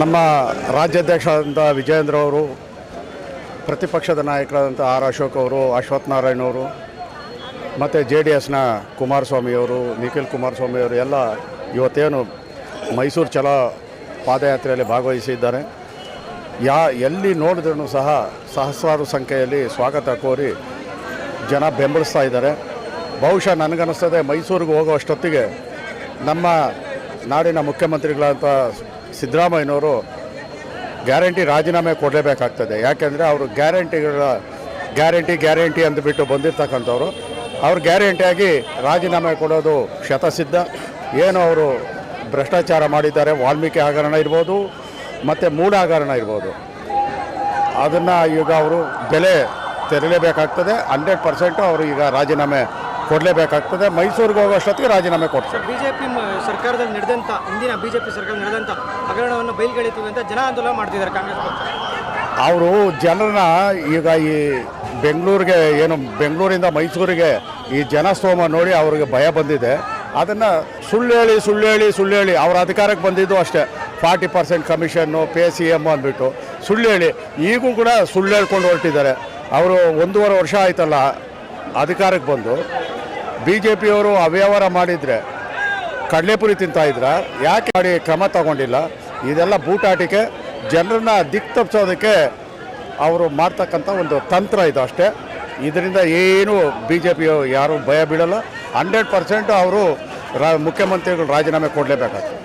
ನಮ್ಮ ರಾಜ್ಯಾಧ್ಯಕ್ಷರಾದಂಥ ವಿಜಯೇಂದ್ರ ಅವರು, ಪ್ರತಿಪಕ್ಷದ ನಾಯಕರಾದಂಥ ಆರ್ ಅಶೋಕ್ ಅವರು, ಅಶ್ವಥ್ ನಾರಾಯಣ ಅವರು, ಮತ್ತು ಜೆ ಡಿ ಎಸ್ನ ಕುಮಾರಸ್ವಾಮಿ ಅವರು, ನಿಖಿಲ್ ಕುಮಾರಸ್ವಾಮಿ ಅವರು ಎಲ್ಲ ಇವತ್ತೇನು ಮೈಸೂರು ಛಲ ಪಾದಯಾತ್ರೆಯಲ್ಲಿ ಭಾಗವಹಿಸಿದ್ದಾರೆ. ಯಾ, ಎಲ್ಲಿ ನೋಡಿದ್ರೂ ಸಹ ಸಹಸ್ರಾರು ಸಂಖ್ಯೆಯಲ್ಲಿ ಸ್ವಾಗತ ಕೋರಿ ಜನ ಬೆಂಬಲಿಸ್ತಾ ಇದ್ದಾರೆ. ಬಹುಶಃ ನನಗನ್ನಿಸ್ತದೆ ಮೈಸೂರಿಗೆ ಹೋಗುವಷ್ಟೊತ್ತಿಗೆ ನಮ್ಮ ನಾಡಿನ ಮುಖ್ಯಮಂತ್ರಿಗಳಾದಂಥ ಸಿದ್ದರಾಮಯ್ಯನವರು ಗ್ಯಾರಂಟಿ ರಾಜೀನಾಮೆ ಕೊಡಲೇಬೇಕಾಗ್ತದೆ. ಯಾಕೆಂದರೆ ಅವರು ಗ್ಯಾರಂಟಿಗಳ ಗ್ಯಾರಂಟಿ ಗ್ಯಾರಂಟಿ ಅಂದುಬಿಟ್ಟು ಬಂದಿರ್ತಕ್ಕಂಥವ್ರು. ಅವ್ರು ಗ್ಯಾರಂಟಿಯಾಗಿ ರಾಜೀನಾಮೆ ಕೊಡೋದು ಶತಸಿದ್ಧ. ಏನು ಅವರು ಭ್ರಷ್ಟಾಚಾರ ಮಾಡಿದ್ದಾರೆ, ವಾಲ್ಮೀಕಿ ಹಗರಣ ಇರ್ಬೋದು, ಮತ್ತು ಮೂಢ ಹಗರಣ ಇರ್ಬೋದು. ಅದನ್ನು ಈಗ ಅವರು ಬೆಲೆ ತೆರಲೇಬೇಕಾಗ್ತದೆ. ಹಂಡ್ರೆಡ್ ಪರ್ಸೆಂಟು ಅವರು ಈಗ ರಾಜೀನಾಮೆ ಕೊಡಲೇಬೇಕಾಗ್ತದೆ. ಮೈಸೂರಿಗೆ ಹೋಗೋಷ್ಟೊತ್ತಿಗೆ ರಾಜೀನಾಮೆ ಕೊಡ್ತಾರೆ ಬಿಜೆಪಿ ಸರ್ಕಾರದಲ್ಲಿ ನಡೆದಂತ ಹಿಂದಿನ ಬಿಜೆಪಿ ಸರ್ಕಾರ ನಡೆದಂಥ ಹಗರಣವನ್ನು ಬಯಲ್ಗೆಳಿತೀವಿ ಅಂತ ಜನ ಆಂದೋಲನ ಮಾಡ್ತಿದ್ದಾರೆ ಕಾಂಗ್ರೆಸ್ ಪಕ್ಷ. ಅವರು ಜನರನ್ನ ಈಗ ಈ ಬೆಂಗಳೂರಿಗೆ ಏನು ಬೆಂಗಳೂರಿಂದ ಮೈಸೂರಿಗೆ ಈ ಜನಸ್ತೋಮ ನೋಡಿ ಅವ್ರಿಗೆ ಭಯ ಬಂದಿದೆ. ಅದನ್ನು ಸುಳ್ಳು ಹೇಳಿ ಸುಳ್ಳು ಹೇಳಿ ಸುಳ್ಳು ಹೇಳಿ ಅವ್ರ ಅಧಿಕಾರಕ್ಕೆ ಬಂದಿದ್ದು ಅಷ್ಟೇ. Forty percent commission pay C M ಅಂದ್ಬಿಟ್ಟು ಸುಳ್ಳು ಹೇಳಿ ಈಗೂ ಕೂಡ ಸುಳ್ಳು ಹೇಳ್ಕೊಂಡು ಹೊರಟಿದ್ದಾರೆ. ಅವರು ಒಂದೂವರೆ ವರ್ಷ ಆಯ್ತಲ್ಲ ಅಧಿಕಾರಕ್ಕೆ ಬಂದು. ಬಿ ಜೆ ಪಿಯವರು ಅವ್ಯವಹಾರ ಮಾಡಿದರೆ ಕಡಲೆಪುರಿ ತಿಂತಾ ಇದ್ರ, ಯಾಕೆ ಮಾಡಿ ಕ್ರಮ ತಗೊಂಡಿಲ್ಲ? ಇದೆಲ್ಲ ಬೂಟಾಟಿಕೆ, ಜನರನ್ನ ದಿಕ್ ತಪ್ಪಿಸೋದಕ್ಕೆ ಅವರು ಮಾಡ್ತಕ್ಕಂಥ ಒಂದು ತಂತ್ರ ಇದು ಅಷ್ಟೇ. ಇದರಿಂದ ಏನು ಬಿ ಜೆ ಪಿ ಯಾರು ಭಯ ಬೀಳಲ್ಲ. ಹಂಡ್ರೆಡ್ ಪರ್ಸೆಂಟ್ ಅವರು ರಾ ಮುಖ್ಯಮಂತ್ರಿಗಳು ರಾಜೀನಾಮೆ ಕೊಡಲೇಬೇಕಾಗ್ತದೆ.